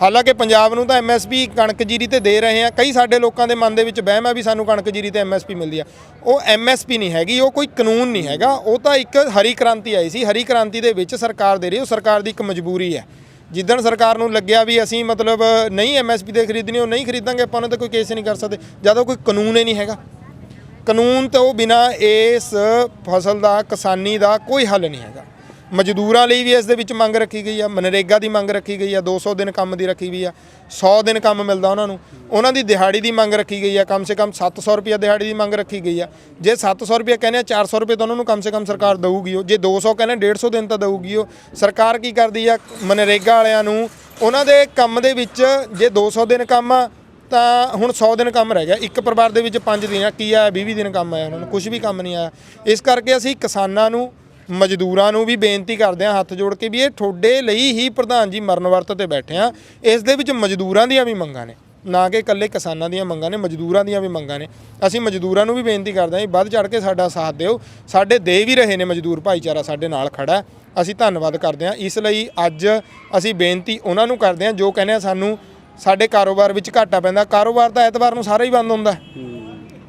ਹਾਲਾਂਕਿ ਪੰਜਾਬ ਨੂੰ ਤਾਂ ਐਮਐਸਪੀ ਕਣਕ ਜੀਰੀ ਤੇ ਦੇ ਰਹੇ ਆ ਕਈ ਸਾਡੇ ਲੋਕਾਂ ਦੇ ਮਨ ਦੇ ਵਿੱਚ ਵਹਿਮ ਹੈ ਵੀ ਸਾਨੂੰ ਕਣਕ ਜੀਰੀ ਤੇ ਐਮਐਸਪੀ ਮਿਲਦੀ ਆ। ਉਹ ਐਮਐਸਪੀ ਨਹੀਂ ਹੈਗੀ, ਉਹ ਕੋਈ ਕਾਨੂੰਨ ਨਹੀਂ ਹੈਗਾ। ਉਹ ਤਾਂ ਇੱਕ ਹਰੀ ਕ੍ਰਾਂਤੀ ਆਈ ਸੀ। ਹਰੀ ਕ੍ਰਾਂਤੀ ਦੇ ਵਿੱਚ ਸਰਕਾਰ ਦੇ ਰਹੀ ਉਹ ਸਰਕਾਰ ਦੀ ਇੱਕ ਮਜਬੂਰੀ ਹੈ। ਜਿੱਦਣ ਸਰਕਾਰ ਨੂੰ ਲੱਗਿਆ ਵੀ ਅਸੀਂ ਮਤਲਬ ਨਹੀਂ ਐਮਐਸਪੀ ਤੇ ਖਰੀਦਣੀ, ਉਹ ਨਹੀਂ ਖਰੀਦਾਂਗੇ, ਆਪਾਂ ਉਹਨਾਂ ਤੇ ਕੋਈ ਕੇਸ ਨਹੀਂ ਕਰ ਸਕਦੇ। ਜਦੋਂ ਕੋਈ ਕਾਨੂੰਨ ਹੀ ਨਹੀਂ ਹੈਗਾ। ਕਾਨੂੰਨ ਤੋਂ ਬਿਨਾ ਇਸ ਫਸਲ ਦਾ, ਕਿਸਾਨੀ ਦਾ ਕੋਈ ਹੱਲ ਨਹੀਂ ਹੈਗਾ। ਮਜ਼ਦੂਰਾਂ ਲਈ ਵੀ ਇਸ ਦੇ ਵਿੱਚ ਮੰਗ ਰੱਖੀ ਗਈ ਆ, ਮਨਰੇਗਾ ਦੀ ਮੰਗ ਰੱਖੀ ਗਈ ਆ 200 ਦਿਨ ਕੰਮ ਦੀ ਰੱਖੀ ਗਈ ਆ 100 ਦਿਨ ਕੰਮ ਮਿਲਦਾ ਉਹਨਾਂ ਨੂੰ। ਉਹਨਾਂ ਦੀ ਦਿਹਾੜੀ ਦੀ ਮੰਗ ਰੱਖੀ ਗਈ ਆ, ਕਮ ਸੇ ਕਮ 700 ਰੁਪਏ ਦਿਹਾੜੀ ਦੀ ਮੰਗ ਰੱਖੀ ਗਈ ਆ। ਜੇ 700 ਰੁਪਏ ਕਹਿੰਦੇ ਆ 400 ਰੁਪਏ ਤਾਂ ਉਹਨਾਂ ਨੂੰ ਕਮ ਸੇ ਕਮ ਸਰਕਾਰ ਦਊਗੀ ਉਹ। ਜੇ 200 ਕਹਿੰਦੇ 150 ਦਿਨ ਤਾਂ ਦਊਗੀ ਉਹ। ਸਰਕਾਰ ਕੀ ਕਰਦੀ ਆ, ਮਨਰੇਗਾ ਵਾਲਿਆਂ ਨੂੰ ਉਹਨਾਂ ਦੇ ਕੰਮ ਦੇ ਵਿੱਚ ਜੇ 200 ਦਿਨ ਕੰਮ ਆ ਤਾਂ ਹੁਣ 100 ਦਿਨ ਕੰਮ ਰਹਿ ਗਿਆ। ਇੱਕ ਪਰਿਵਾਰ ਦੇ ਵਿੱਚ 5 ਦਿਨ ਆ, ਕੀ ਆਇਆ 20 ਦਿਨ ਕੰਮ ਆਇਆ ਉਹਨਾਂ ਨੂੰ ਕੁਝ ਵੀ ਕੰਮ ਨਹੀਂ ਆਇਆ। ਇਸ ਕਰਕੇ ਅਸੀਂ ਕਿਸਾਨਾਂ ਨੂੰ, ਮਜ਼ਦੂਰਾਂ ਨੂੰ ਵੀ ਬੇਨਤੀ ਕਰਦੇ ਹਾਂ ਹੱਥ ਜੋੜ ਕੇ ਵੀ ਇਹ ਤੁਹਾਡੇ ਲਈ ਹੀ ਪ੍ਰਧਾਨ ਜੀ ਮਰਨ ਵਰਤ ਤੇ ਬੈਠੇ ਆ। ਇਸ ਦੇ ਵਿੱਚ ਮਜ਼ਦੂਰਾਂ ਦੀਆਂ ਵੀ ਮੰਗਾਂ ਨੇ, ਨਾ ਕਿ ਇਕੱਲੇ ਕਿਸਾਨਾਂ ਦੀਆਂ ਮੰਗਾਂ ਨੇ, ਮਜ਼ਦੂਰਾਂ ਦੀਆਂ ਵੀ ਮੰਗਾਂ ਨੇ। ਅਸੀਂ ਮਜ਼ਦੂਰਾਂ ਨੂੰ ਵੀ ਬੇਨਤੀ ਕਰਦੇ ਹਾਂ ਜੀ, ਵੱਧ ਚੜ ਕੇ ਸਾਡਾ ਸਾਥ ਦਿਓ। ਸਾਡੇ ਦੇ ਵੀ ਰਹੇ ਨੇ ਮਜ਼ਦੂਰ ਭਾਈਚਾਰਾ ਸਾਡੇ ਨਾਲ ਖੜਾ ਅਸੀਂ ਧੰਨਵਾਦ ਕਰਦੇ ਹਾਂ। ਇਸ ਲਈ ਅੱਜ ਅਸੀਂ ਬੇਨਤੀ ਉਹਨਾਂ ਨੂੰ ਕਰਦੇ ਹਾਂ, ਜੋ ਕਹਿੰਦੇ ਆ ਸਾਨੂੰ ਸਾਡੇ ਕਾਰੋਬਾਰ ਵਿੱਚ ਘਾਟਾ ਪੈਂਦਾ। ਕਾਰੋਬਾਰ ਤਾਂ ਐਤਵਾਰ ਨੂੰ ਸਾਰਾ ਹੀ ਬੰਦ ਹੁੰਦਾ ਹੈ।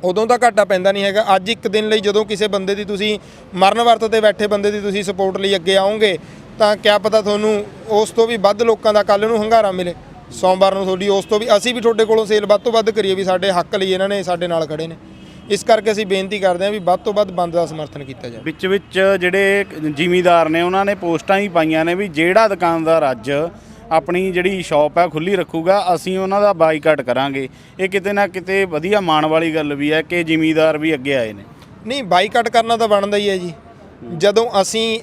ਉਦੋਂ ਤਾਂ ਘਾਟਾ ਪੈਂਦਾ ਨਹੀਂ ਹੈਗਾ। ਅੱਜ ਇੱਕ ਦਿਨ ਲਈ ਜਦੋਂ ਕਿਸੇ ਬੰਦੇ ਦੀ ਤੁਸੀਂ ਮਰਨ ਵਰਤ ਤੇ ਬੈਠੇ ਬੰਦੇ ਦੀ ਤੁਸੀਂ ਸਪੋਰਟ ਲਈ ਅੱਗੇ ਆਓਗੇ ਤਾਂ ਕਿਆ ਪਤਾ ਤੁਹਾਨੂੰ ਉਸ ਤੋਂ ਵੀ ਵੱਧ ਲੋਕਾਂ ਦਾ ਕੱਲ ਨੂੰ ਹੰਗਾਰਾ ਮਿਲੇ। ਸੋਮਵਾਰ ਨੂੰ ਤੁਹਾਡੀ ਉਸ ਤੋਂ ਵੀ ਅਸੀਂ ਵੀ ਤੁਹਾਡੇ ਕੋਲੋਂ ਸੇਲ ਵੱਧ ਤੋਂ ਵੱਧ ਕਰੀਏ ਵੀ ਸਾਡੇ ਹੱਕ ਲਈ ਇਹਨਾਂ ਨੇ ਸਾਡੇ ਨਾਲ ਖੜੇ ਨੇ। ਇਸ ਕਰਕੇ ਅਸੀਂ ਬੇਨਤੀ ਕਰਦੇ ਹਾਂ ਵੀ ਵੱਧ ਤੋਂ ਵੱਧ ਬੰਦ ਦਾ ਸਮਰਥਨ ਕੀਤਾ ਜਾਵੇ। ਵਿੱਚ ਵਿੱਚ ਜਿਹੜੇ ਜ਼ਿਮੀਦਾਰ ਨੇ ਉਹਨਾਂ ਨੇ ਪੋਸਟਾਂ ਹੀ ਪਾਈਆਂ ਨੇ ਵੀ ਜਿਹੜਾ ਦੁਕਾਨਦਾਰ ਅੱਜ ਆਪਣੀ ਜਿਹੜੀ ਸ਼ਾਪ ਹੈ ਖੁੱਲੀ ਰੱਖੂਗਾ, ਅਸੀਂ ਉਹਨਾਂ ਦਾ ਬਾਈਕਾਟ ਕਰਾਂਗੇ। ਇਹ ਕਿਤੇ ਨਾ ਕਿਤੇ ਵਧੀਆ ਮਾਣ ਵਾਲੀ ਗੱਲ ਵੀ ਹੈ ਕਿ ਜ਼ਿਮੀਦਾਰ ਵੀ ਅੱਗੇ ਆਏ ਨੇ। ਨਹੀਂ ਬਾਈਕਾਟ ਕਰਨਾ ਤਾਂ ਬਣਦਾ ਹੀ ਹੈ ਜੀ। ਜਦੋਂ ਅਸੀਂ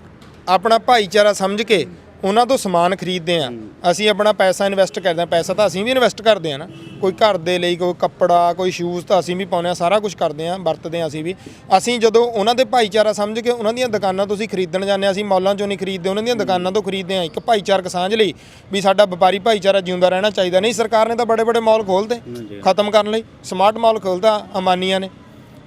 ਆਪਣਾ ਭਾਈਚਾਰਾ ਸਮਝ ਕੇ ਉਹਨਾਂ ਤੋਂ ਸਮਾਨ ਖਰੀਦਦੇ ਆ ਅਸੀਂ ਆਪਣਾ ਪੈਸਾ ਇਨਵੈਸਟ ਕਰਦੇ ਆ ਪੈਸਾ ਤਾਂ ਅਸੀਂ ਵੀ ਇਨਵੈਸਟ ਕਰਦੇ ਆ ਨਾ। ਕੋਈ ਘਰ ਦੇ ਲਈ ਕੋਈ ਕੱਪੜਾ ਕੋਈ ਸ਼ੂਜ਼ ਤਾਂ ਅਸੀਂ ਵੀ ਪਾਉਂਦੇ ਆ ਸਾਰਾ ਕੁਝ ਕਰਦੇ ਆ ਵਰਤਦੇ ਆ ਅਸੀਂ ਵੀ। ਅਸੀਂ ਜਦੋਂ ਉਹਨਾਂ ਦੇ ਭਾਈਚਾਰਾ ਸਮਝ ਕੇ ਉਹਨਾਂ ਦੀਆਂ ਦੁਕਾਨਾਂ ਤੋਂ ਅਸੀਂ ਖਰੀਦਣ ਜਾਂਦੇ ਆ ਅਸੀਂ ਮੌਲਾਂ ਚੋਂ ਨਹੀਂ ਖਰੀਦਦੇ ਉਹਨਾਂ ਦੀਆਂ ਦੁਕਾਨਾਂ ਤੋਂ ਖਰੀਦਦੇ ਆ ਇੱਕ ਭਾਈਚਾਰਕ ਸਾਂਝ ਲਈ ਵੀ ਸਾਡਾ ਵਪਾਰੀ ਭਾਈਚਾਰਾ ਜਿਉਂਦਾ ਰਹਿਣਾ ਚਾਹੀਦਾ। ਨਹੀਂ ਸਰਕਾਰ ਨੇ ਤਾਂ ਬੜੇ ਬੜੇ ਮਾਲ ਖੋਲ੍ਹਦੇ ਖਤਮ ਕਰਨ ਲਈ। ਸਮਾਰਟ ਮਾਲ ਖੋਲ੍ਹਦਾ ਅਮਾਨੀਆਂ ਨੇ।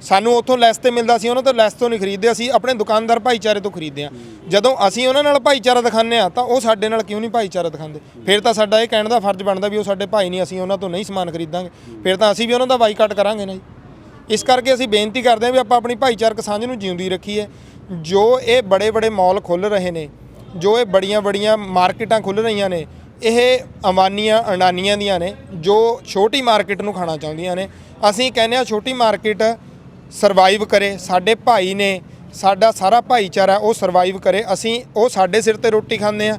ਸਾਨੂੰ ਉੱਥੋਂ ਲੈਸ ਤੇ ਮਿਲਦਾ ਸੀ, ਉਹਨਾਂ ਤੋਂ ਲੈਸ ਤੋਂ ਨਹੀਂ ਖਰੀਦਦੇ, ਅਸੀਂ ਆਪਣੇ ਦੁਕਾਨਦਾਰ ਭਾਈਚਾਰੇ ਤੋਂ ਖਰੀਦਦੇ ਆ ਜਦੋਂ ਅਸੀਂ ਉਹਨਾਂ ਨਾਲ ਭਾਈਚਾਰਾ ਦਿਖਾਉਂਦੇ ਆ ਤਾਂ ਉਹ ਸਾਡੇ ਨਾਲ ਕਿਉਂ ਨਹੀਂ ਭਾਈਚਾਰਾ ਦਿਖਾਉਂਦੇ? ਫਿਰ ਤਾਂ ਸਾਡਾ ਇਹ ਕਹਿਣ ਦਾ ਫਰਜ਼ ਬਣਦਾ ਵੀ ਉਹ ਸਾਡੇ ਭਾਈ ਨਹੀਂ, ਅਸੀਂ ਉਹਨਾਂ ਤੋਂ ਨਹੀਂ ਸਮਾਨ ਖਰੀਦਾਂਗੇ। ਫਿਰ ਤਾਂ ਅਸੀਂ ਵੀ ਉਹਨਾਂ ਦਾ ਬਾਈਕਾਟ ਕਰਾਂਗੇ ਨਾ ਜੀ। ਇਸ ਕਰਕੇ ਅਸੀਂ ਬੇਨਤੀ ਕਰਦੇ ਹਾਂ ਵੀ ਆਪਾਂ ਆਪਣੀ ਭਾਈਚਾਰਕ ਸਾਂਝ ਨੂੰ ਜਿਉਂਦੀ ਰੱਖੀਏ। ਜੋ ਇਹ ਬੜੇ ਬੜੇ ਮਾਲ ਖੁੱਲ ਰਹੇ ਨੇ, ਜੋ ਇਹ ਬੜੀਆਂ ਬੜੀਆਂ ਮਾਰਕੀਟਾਂ ਖੁੱਲ ਰਹੀਆਂ ਨੇ, ਇਹ ਅਮਾਨੀਆਂ ਅਡਾਨੀਆਂ ਦੀਆਂ ਨੇ, ਜੋ ਛੋਟੀ ਮਾਰਕੀਟ ਨੂੰ ਖਾਣਾ ਚਾਹੁੰਦੀਆਂ ਨੇ। ਅਸੀਂ ਕਹਿੰਦੇ ਆ ਛੋਟੀ ਮਾਰਕੀਟ ਸਰਵਾਈਵ ਕਰੇ, ਸਾਡੇ ਭਾਈ ਨੇ, ਸਾਡਾ ਸਾਰਾ ਭਾਈਚਾਰਾ ਉਹ ਸਰਵਾਈਵ ਕਰੇ। ਅਸੀਂ ਉਹ ਸਾਡੇ ਸਿਰ ਤੇ ਰੋਟੀ ਖਾਂਦੇ ਆ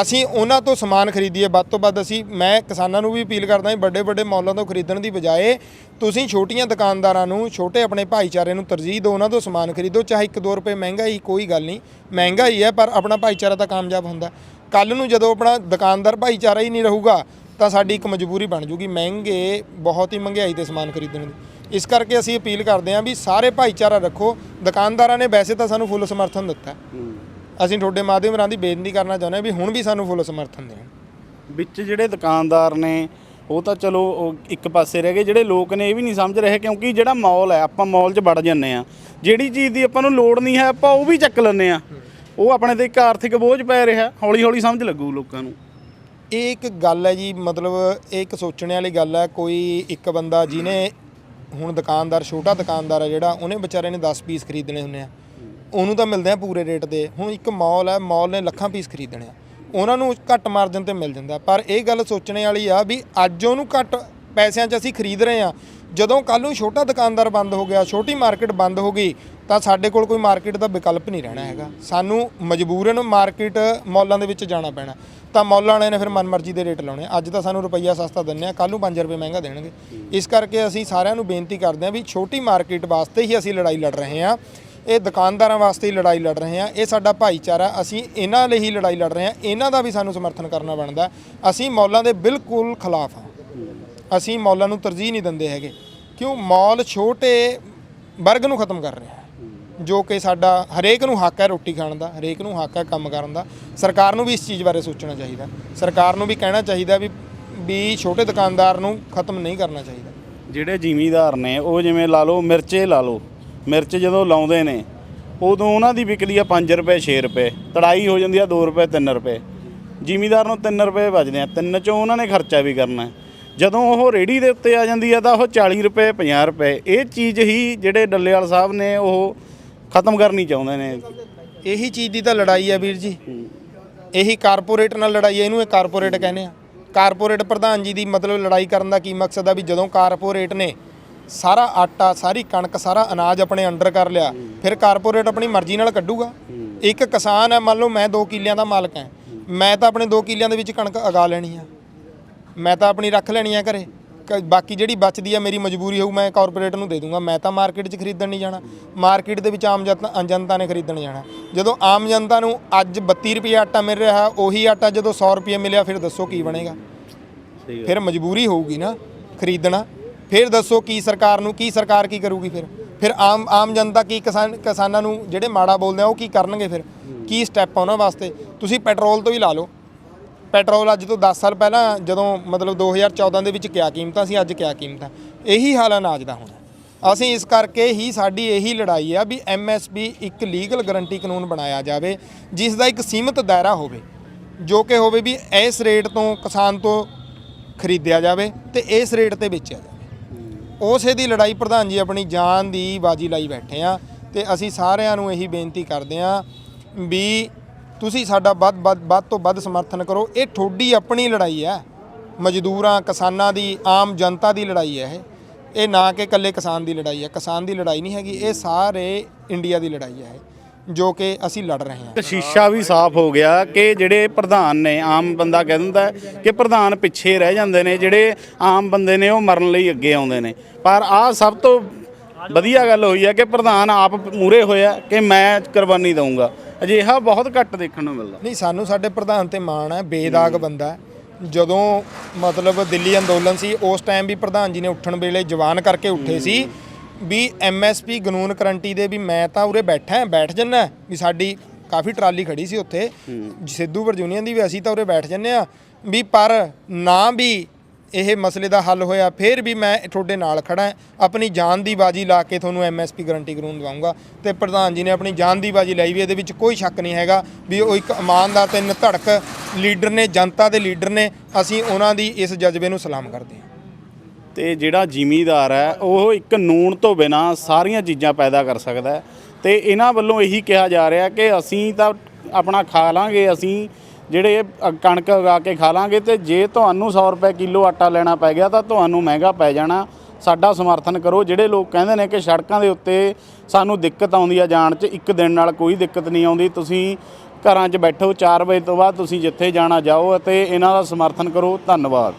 ਅਸੀਂ ਉਹਨਾਂ ਤੋਂ ਸਮਾਨ ਖਰੀਦੀਏ। ਵੱਧ ਤੋਂ ਵੱਧ ਅਸੀਂ, ਮੈਂ ਕਿਸਾਨਾਂ ਨੂੰ ਵੀ ਅਪੀਲ ਕਰਦਾ ਹਾਂ ਵੱਡੇ ਵੱਡੇ ਮੌਲਾਂ ਤੋਂ ਖਰੀਦਣ ਦੀ ਬਜਾਏ ਤੁਸੀਂ ਛੋਟੀਆਂ ਦੁਕਾਨਦਾਰਾਂ ਨੂੰ, ਛੋਟੇ ਆਪਣੇ ਭਾਈਚਾਰੇ ਨੂੰ ਤਰਜੀਹ ਦਿਓ, ਉਹਨਾਂ ਤੋਂ ਸਮਾਨ ਖਰੀਦੋ, ਚਾਹੇ 1-2 ਰੁਪਏ ਮਹਿੰਗਾ ਹੀ ਕੋਈ ਗੱਲ ਨਹੀਂ। ਮਹਿੰਗਾ ਹੀ ਹੈ ਪਰ ਆਪਣਾ ਭਾਈਚਾਰਾ ਤਾਂ ਕਾਮਯਾਬ ਹੁੰਦਾ। ਕੱਲ ਨੂੰ ਜਦੋਂ ਆਪਣਾ ਦੁਕਾਨਦਾਰ ਭਾਈਚਾਰਾ ਹੀ ਨਹੀਂ ਰਹੂਗਾ, ਤਾਂ ਸਾਡੀ ਇੱਕ ਮਜਬੂਰੀ ਬਣ ਜੂਗੀ ਮਹਿੰਗੇ, ਬਹੁਤ ਹੀ ਮਹਿੰਗਾਈ ਤੇ ਸਮਾਨ ਖਰੀਦਣ ਦੀ। ਇਸ ਕਰਕੇ ਅਸੀਂ ਅਪੀਲ ਕਰਦੇ ਹਾਂ ਵੀ ਸਾਰੇ ਭਾਈਚਾਰਾ ਰੱਖੋ। ਦੁਕਾਨਦਾਰਾਂ ਨੇ ਵੈਸੇ ਤਾਂ ਸਾਨੂੰ ਫੁੱਲ ਸਮਰਥਨ ਦਿੱਤਾ। ਅਸੀਂ ਤੁਹਾਡੇ ਮਾਧਿਅਮ ਰਾਹੀਂ ਬੇਨਤੀ ਕਰਨਾ ਚਾਹੁੰਦੇ ਹਾਂ ਵੀ ਹੁਣ ਵੀ ਸਾਨੂੰ ਫੁੱਲ ਸਮਰਥਨ ਦੇਣ। ਵਿੱਚ ਜਿਹੜੇ ਦੁਕਾਨਦਾਰ ਨੇ ਉਹ ਤਾਂ ਚਲੋ ਇੱਕ ਪਾਸੇ ਰਹਿ ਗਏ। ਜਿਹੜੇ ਲੋਕ ਨੇ ਇਹ ਵੀ ਨਹੀਂ ਸਮਝ ਰਹੇ ਕਿਉਂਕਿ ਜਿਹੜਾ ਮਾਲ ਹੈ ਆਪਾਂ ਮਾਲ 'ਚ ਵੜ ਜੰਨੇ ਆ ਜਿਹੜੀ ਚੀਜ਼ ਦੀ ਆਪਾਂ ਨੂੰ ਲੋੜ ਨਹੀਂ ਹੈ ਆਪਾਂ ਉਹ ਵੀ ਚੱਕ ਲੈਂਦੇ ਆ ਉਹ ਆਪਣੇ ਤੇ ਇੱਕ ਆਰਥਿਕ ਬੋਝ ਪੈ ਰਿਹਾ ਹੌਲੀ ਹੌਲੀ ਸਮਝ ਲੱਗੂ ਲੋਕਾਂ ਨੂੰ। ਇਹ ਇੱਕ ਗੱਲ ਹੈ ਜੀ ਮਤਲਬ ਇਹ ਇੱਕ ਸੋਚਣ ਵਾਲੀ ਗੱਲ ਹੈ। ਕੋਈ ਇੱਕ ਬੰਦਾ ਜਿਹਨੇ ਹੁਣ ਦੁਕਾਨਦਾਰ, ਛੋਟਾ ਦੁਕਾਨਦਾਰ ਆ ਜਿਹੜਾ, ਉਹਨੇ ਵਿਚਾਰੇ ਨੇ 10 ਪੀਸ ਖਰੀਦਣੇ ਹੁੰਦੇ ਆ। ਉਹਨੂੰ ਤਾਂ ਮਿਲਦੇ ਆ ਪੂਰੇ ਰੇਟ ਦੇ ਹੁਣ ਇੱਕ ਮਾਲ ਹੈ ਮਾਲ ਨੇ ਲੱਖਾਂ ਪੀਸ ਖਰੀਦਣੇ ਆ। ਉਹਨਾਂ ਨੂੰ ਘੱਟ ਮਾਰਜਨ ਤੇ ਮਿਲ ਜਾਂਦਾ। ਪਰ ਇਹ ਗੱਲ ਸੋਚਣੇ ਵਾਲੀ ਆ ਵੀ ਅੱਜ ਉਹਨੂੰ ਘੱਟ ਪੈਸਿਆਂ 'ਚ ਅਸੀਂ ਖਰੀਦ ਰਹੇ ਆ। ਜਦੋਂ ਕੱਲ ਨੂੰ ਛੋਟਾ ਦੁਕਾਨਦਾਰ ਬੰਦ ਹੋ ਗਿਆ, ਛੋਟੀ ਮਾਰਕੀਟ ਬੰਦ ਹੋ ਗਈ ਤਾਂ ਸਾਡੇ ਕੋਲ ਕੋਈ ਮਾਰਕੀਟ ਦਾ ਵਿਕਲਪ ਨਹੀਂ ਰਹਿਣਾ ਹੈਗਾ। ਸਾਨੂੰ ਮਜਬੂਰਨ ਮਾਰਕੀਟ ਮੌਲਾਂ ਦੇ ਵਿੱਚ ਜਾਣਾ ਪੈਣਾ। ਤਾਂ ਮੌਲਾਂ ਵਾਲਿਆਂ ਨੇ ਫਿਰ ਮਨਮਰਜ਼ੀ ਦੇ ਰੇਟ ਲਾਉਣੇ। ਅੱਜ ਤਾਂ ਸਾਨੂੰ ਰੁਪਈਆ ਸਸਤਾ ਦਿੰਨੇ ਆ ਕੱਲ ਨੂੰ 5 ਰੁਪਏ ਮਹਿੰਗਾ ਦੇਣਗੇ। ਇਸ ਕਰਕੇ ਅਸੀਂ ਸਾਰਿਆਂ ਨੂੰ ਬੇਨਤੀ ਕਰਦੇ ਹਾਂ ਵੀ ਛੋਟੀ ਮਾਰਕੀਟ ਵਾਸਤੇ ਹੀ ਅਸੀਂ ਲੜਾਈ ਲੜ ਰਹੇ ਹਾਂ। ਇਹ ਦੁਕਾਨਦਾਰਾਂ ਵਾਸਤੇ ਹੀ ਲੜਾਈ ਲੜ ਰਹੇ ਹਾਂ। ਇਹ ਸਾਡਾ ਭਾਈਚਾਰਾ, ਅਸੀਂ ਇਹਨਾਂ ਲਈ ਹੀ ਲੜਾਈ ਲੜ ਰਹੇ ਹਾਂ। ਇਹਨਾਂ ਦਾ ਵੀ ਸਾਨੂੰ ਸਮਰਥਨ ਕਰਨਾ ਬਣਦਾ। ਅਸੀਂ ਮੌਲਾਂ ਦੇ ਬਿਲਕੁਲ ਖਿਲਾਫ ਹਾਂ। ਅਸੀਂ ਮੌਲਾਂ ਨੂੰ ਤਰਜੀਹ ਨਹੀਂ ਦਿੰਦੇ ਹੈਗੇ। ਕਿਉਂ? ਮੌਲ ਛੋਟੇ ਵਰਗ ਨੂੰ ਖਤਮ ਕਰ ਰਹੇ। ਹੈ ਜੋ ਕਿ ਸਾਡਾ ਹਰੇਕ ਨੂੰ ਹੱਕ ਹੈ ਰੋਟੀ ਖਾਣ ਦਾ, ਹਰੇਕ ਨੂੰ ਹੱਕ ਹੈ ਕੰਮ ਕਰਨ ਦਾ। ਸਰਕਾਰ ਨੂੰ ਵੀ ਇਸ ਚੀਜ਼ ਬਾਰੇ ਸੋਚਣਾ ਚਾਹੀਦਾ। ਸਰਕਾਰ ਨੂੰ ਵੀ ਕਹਿਣਾ ਚਾਹੀਦਾ ਵੀ ਵੀ ਛੋਟੇ ਦੁਕਾਨਦਾਰ ਨੂੰ ਖਤਮ ਨਹੀਂ ਕਰਨਾ ਚਾਹੀਦਾ। ਜਿਹੜੇ ਜ਼ਿਮੀਦਾਰ ਨੇ, ਉਹ ਜਿਵੇਂ ਲਾ ਲਓ ਮਿਰਚੇ ਲਾ ਲਓ, ਮਿਰਚ ਜਦੋਂ ਲਾਉਂਦੇ ਨੇ, ਉਦੋਂ ਉਹਨਾਂ ਦੀ ਵਿਕਦੀ ਆ 5 ਰੁਪਏ 6 ਰੁਪਏ, ਤੜਾਈ ਹੋ ਜਾਂਦੀ ਆ 2 ਰੁਪਏ 3 ਰੁਪਏ। ਜ਼ਿਮੀਦਾਰ ਨੂੰ 3 ਰੁਪਏ ਬਚਦੇ ਆ, ਤਿੰਨ ਚੋਂ ਉਹਨਾਂ ਨੇ ਖਰਚਾ ਵੀ ਕਰਨਾ। ਜਦੋਂ ਉਹ ਰੇੜੀ ਦੇ ਉੱਤੇ ਆ ਜਾਂਦੀ ਆ ਤਾਂ ਉਹ 40 ਰੁਪਏ 50 ਰੁਪਏ, ਇਹ ਚੀਜ਼ ਹੀ ਜਿਹੜੇ ਡੱਲੇਵਾਲ ਸਾਹਿਬ ਨੇ ਉਹ ਖਤਮ ਕਰਨੀ ਚਾਹੁੰਦੇ ਨੇ। ਇਹੀ ਚੀਜ਼ ਦੀ ਤਾਂ ਲੜਾਈ ਹੈ ਵੀਰ ਜੀ। ਇਹੀ ਕਾਰਪੋਰੇਟ ਨਾਲ ਲੜਾਈ ਹੈ ਇਹਨੂੰ ਇਹ ਕਾਰਪੋਰੇਟ ਕਹਿੰਦੇ ਆ। ਕਾਰਪੋਰੇਟ ਪ੍ਰਧਾਨ ਜੀ ਦੀ ਮਤਲਬ ਲੜਾਈ ਕਰਨ ਦਾ ਕੀ ਮਕਸਦ ਆ ਵੀ ਜਦੋਂ ਕਾਰਪੋਰੇਟ ਨੇ ਸਾਰਾ ਆਟਾ ਸਾਰੀ ਕਣਕ ਸਾਰਾ ਅਨਾਜ ਆਪਣੇ ਅੰਡਰ ਕਰ ਲਿਆ ਫਿਰ ਕਾਰਪੋਰੇਟ ਆਪਣੀ ਮਰਜ਼ੀ ਨਾਲ ਕੱਢੂਗਾ। ਇੱਕ ਕਿਸਾਨ ਹੈ ਮੰਨ ਲਓ ਮੈਂ 2 ਕਿੱਲਿਆਂ ਦਾ ਮਾਲਕ ਹਾਂ। ਮੈਂ ਤਾਂ ਆਪਣੇ 2 ਕਿੱਲਿਆਂ ਦੇ ਵਿੱਚ ਕਣਕ ਉਗਾ ਲੈਣੀ ਆ। ਮੈਂ ਤਾਂ ਆਪਣੀ ਰੱਖ ਲੈਣੀ ਆ ਘਰੇ। ਕ- ਬਾਕੀ ਜਿਹੜੀ ਬਚਦੀ ਆ ਮੇਰੀ ਮਜਬੂਰੀ ਹੋਊ ਮੈਂ ਕਾਰਪੋਰੇਟ ਨੂੰ ਦੇ ਦੂੰਗਾ। ਮੈਂ ਤਾਂ ਮਾਰਕੀਟ 'ਚ ਖਰੀਦਣ ਨਹੀਂ ਜਾਣਾ। ਮਾਰਕੀਟ ਦੇ ਵਿੱਚ ਆਮ ਜਨਤਾ ਜਨਤਾ ਨੇ ਖਰੀਦਣ ਜਾਣਾ। ਜਦੋਂ ਆਮ ਜਨਤਾ ਨੂੰ ਅੱਜ 32 ਰੁਪਏ ਆਟਾ ਮਿਲ ਰਿਹਾ ਉਹੀ ਆਟਾ ਜਦੋਂ 100 ਰੁਪਏ ਮਿਲਿਆ ਫਿਰ ਦੱਸੋ ਕੀ ਬਣੇਗਾ? ਫਿਰ ਮਜਬੂਰੀ ਹੋਊਗੀ ਨਾ ਖਰੀਦਣਾ। ਫਿਰ ਦੱਸੋ ਕੀ ਸਰਕਾਰ ਨੂੰ ਕੀ ਸਰਕਾਰ ਕੀ ਕਰੂਗੀ ਫਿਰ? ਫਿਰ ਆਮ ਆਮ ਜਨਤਾ ਕੀ ਕਿਸਾਨ ਕਿਸਾਨਾਂ ਨੂੰ ਜਿਹੜੇ ਮਾੜਾ ਬੋਲਦੇ ਆ ਉਹ ਕੀ ਕਰਨਗੇ ਫਿਰ? ਕੀ ਸਟੈਪ ਆ ਉਹਨਾਂ ਵਾਸਤੇ? ਤੁਸੀਂ ਪੈਟਰੋਲ ਤੋਂ ਹੀ ਲਾ ਲਓ। ਪੈਟਰੋਲ ਅੱਜ ਤੋਂ 10 ਸਾਲ ਪਹਿਲਾਂ ਜਦੋਂ ਮਤਲਬ 2014 ਦੇ ਵਿੱਚ ਕਿਆ ਕੀਮਤਾਂ ਸੀ ਅੱਜ ਕਿਆ ਕੀਮਤਾਂ ਇਹੀ ਹਾਲ ਅਨਾਜ ਦਾ ਹੋਣਾ। ਅਸੀਂ ਇਸ ਕਰਕੇ ਹੀ ਸਾਡੀ ਇਹੀ ਲੜਾਈ ਆ ਵੀ ਐਮਐਸਪੀ ਇੱਕ ਲੀਗਲ ਗਰੰਟੀ ਕਾਨੂੰਨ ਬਣਾਇਆ ਜਾਵੇ, ਜਿਸ ਦਾ ਇੱਕ ਸੀਮਿਤ ਦਾਇਰਾ ਹੋਵੇ, ਜੋ ਕਿ ਹੋਵੇ ਵੀ ਇਸ ਰੇਟ ਤੋਂ ਕਿਸਾਨ ਤੋਂ ਖਰੀਦਿਆ ਜਾਵੇ ਤੇ ਇਸ ਰੇਟ ਤੇ ਵੇਚਿਆ ਜਾਵੇ। ਉਸੇ ਦੀ ਲੜਾਈ ਪ੍ਰਧਾਨ ਜੀ ਆਪਣੀ ਜਾਨ ਦੀ ਬਾਜੀ ਲਾਈ ਬੈਠੇ ਆ ਤੇ ਅਸੀਂ ਸਾਰਿਆਂ ਨੂੰ ਇਹੀ ਬੇਨਤੀ ਕਰਦੇ ਆ ਵੀ ਤੁਸੀਂ ਸਾਡਾ ਵੱਧ ਵੱਧ ਵੱਧ ਤੋਂ ਵੱਧ ਸਮਰਥਨ ਕਰੋ। ਇਹ ਤੁਹਾਡੀ ਆਪਣੀ ਲੜਾਈ ਹੈ। ਮਜ਼ਦੂਰਾਂ, ਕਿਸਾਨਾਂ ਦੀ, ਆਮ ਜਨਤਾ ਦੀ ਲੜਾਈ ਹੈ ਇਹ। ਇਹ ਨਾ ਕਿ ਇਕੱਲੇ ਕਿਸਾਨ ਦੀ ਲੜਾਈ ਹੈ। ਕਿਸਾਨ ਦੀ ਲੜਾਈ ਨਹੀਂ ਹੈਗੀ, ਇਹ ਸਾਰੇ ਇੰਡੀਆ ਦੀ ਲੜਾਈ ਹੈ ਇਹ, ਜੋ ਕਿ ਅਸੀਂ ਲੜ ਰਹੇ ਹਾਂ। ਇੱਕ ਸ਼ੀਸ਼ਾ ਵੀ ਸਾਫ਼ ਹੋ ਗਿਆ ਕਿ ਜਿਹੜੇ ਪ੍ਰਧਾਨ ਨੇ, ਆਮ ਬੰਦਾ ਕਹਿ ਦਿੰਦਾ ਕਿ ਪ੍ਰਧਾਨ ਪਿੱਛੇ ਰਹਿ ਜਾਂਦੇ ਨੇ, ਜਿਹੜੇ ਆਮ ਬੰਦੇ ਨੇ ਉਹ ਮਰਨ ਲਈ ਅੱਗੇ ਆਉਂਦੇ ਨੇ। ਪਰ ਆਹ ਸਭ ਤੋਂ ਵਧੀਆ ਗੱਲ ਹੋਈ ਹੈ ਕਿ ਪ੍ਰਧਾਨ ਆਪ ਮੂਰੇ ਹੋਇਆ ਕਿ ਮੈਂ ਕੁਰਬਾਨੀ ਦਊਂਗਾ। ਅਜਿਹਾ ਬਹੁਤ ਘੱਟ ਦੇਖਣ ਨੂੰ ਮਿਲਦਾ। ਨਹੀਂ ਸਾਨੂੰ ਸਾਡੇ ਪ੍ਰਧਾਨ ਤੇ ਮਾਣ ਹੈ ਬੇਦਾਗ ਬੰਦਾ ਹੈ। ਜਦੋਂ ਮਤਲਬ ਦਿੱਲੀ ਅੰਦੋਲਨ ਸੀ ਉਸ ਟਾਈਮ ਵੀ ਪ੍ਰਧਾਨ ਜੀ ਨੇ ਉੱਠਣ ਵੇਲੇ ਜਵਾਨ ਕਰਕੇ ਉੱਠੇ ਸੀ ਵੀ ਐਮਐਸਪੀ ਕਾਨੂੰਨ ਕਰੰਟੀ ਦੇ ਵੀ ਮੈਂ ਤਾਂ ਉਰੇ ਬੈਠਾ ਹਾਂ, ਬੈਠ ਜੰਨਾ ਵੀ ਸਾਡੀ ਕਾਫੀ ਟਰਾਲੀ ਖੜੀ ਸੀ ਉੱਥੇ। ਸਿੱਧੂ ਵਰਜੂਨੀਅਨ ਦੀ ਵੀ ਅਸੀਂ ਤਾਂ ਉਰੇ ਬੈਠ ਜੰਨੇ ਆ। ਵੀ ਪਰ ਨਾ ਵੀ ਇਹ ਮਸਲੇ ਦਾ ਹੱਲ ਹੋਇਆ, ਫਿਰ ਵੀ ਮੈਂ ਤੁਹਾਡੇ ਨਾਲ ਖੜਾ ਆਪਣੀ ਜਾਨ ਦੀ ਬਾਜੀ ਲਾ ਕੇ ਤੁਹਾਨੂੰ ਐਮਐਸਪੀ ਗਾਰੰਟੀ ਕਾਨੂੰਨ ਦਵਾਉਂਗਾ। ਤੇ ਪ੍ਰਧਾਨ ਜੀ ਨੇ ਆਪਣੀ ਜਾਨ ਦੀ ਬਾਜੀ ਲਈ ਵੀ, ਇਹਦੇ ਵਿੱਚ ਕੋਈ ਸ਼ੱਕ ਨਹੀਂ ਹੈਗਾ ਵੀ ਉਹ ਇੱਕ ਇਮਾਨਦਾਰ ਤੇ ਨਿਧੜਕ ਲੀਡਰ ਨੇ, ਜਨਤਾ ਦੇ ਲੀਡਰ ਨੇ, ਅਸੀਂ ਉਹਨਾਂ ਦੀ ਇਸ ਜਜ਼ਬੇ ਨੂੰ ਸਲਾਮ ਕਰਦੇ ਹਾਂ। ਤੇ ਜਿਹੜਾ ਜ਼ਿਮੀਦਾਰ ਹੈ, ਉਹ ਇੱਕ ਨੂਣ ਤੋਂ ਬਿਨਾ ਸਾਰੀਆਂ ਚੀਜ਼ਾਂ ਪੈਦਾ ਕਰ ਸਕਦਾ ਹੈ। ਤੇ ਇਹਨਾਂ ਵੱਲੋਂ ਇਹੀ ਕਿਹਾ ਜਾ ਰਿਹਾ ਕਿ ਅਸੀਂ ਤਾਂ ਆਪਣਾ ਖਾ ਲਾਂਗੇ, ਅਸੀਂ ਜਿਹੜੇ ਅ- ਕਣਕ ਉਗਾ ਕੇ ਖਾ ਲਾਂਗੇ ਤੇ ਜੇ ਤੁਹਾਨੂੰ 100 ਰੁਪਏ ਕਿਲੋ ਆਟਾ ਲੈਣਾ ਪੈ ਗਿਆ ਤਾਂ ਤੁਹਾਨੂੰ ਮਹਿੰਗਾ ਪੈ ਜਾਣਾ। ਸਾਡਾ ਸਮਰਥਨ ਕਰੋ। ਜਿਹੜੇ ਲੋਕ ਕਹਿੰਦੇ ਨੇ ਕਿ ਸੜਕਾਂ ਦੇ ਉੱਤੇ ਸਾਨੂੰ ਦਿੱਕਤ ਆਉਂਦੀ ਆ ਜਾਣ 'ਚ, ਇੱਕ ਦਿਨ ਨਾਲ ਕੋਈ ਦਿੱਕਤ ਨਹੀਂ ਆਉਂਦੀ। ਤੁਸੀਂ ਘਰਾਂ 'ਚ ਬੈਠੋ 4 ਵਜੇ ਤੋਂ ਬਾਅਦ ਤੁਸੀਂ ਜਿੱਥੇ ਜਾਣਾ ਜਾਓ ਅਤੇ ਇਹਨਾਂ ਦਾ ਸਮਰਥਨ ਕਰੋ। ਧੰਨਵਾਦ।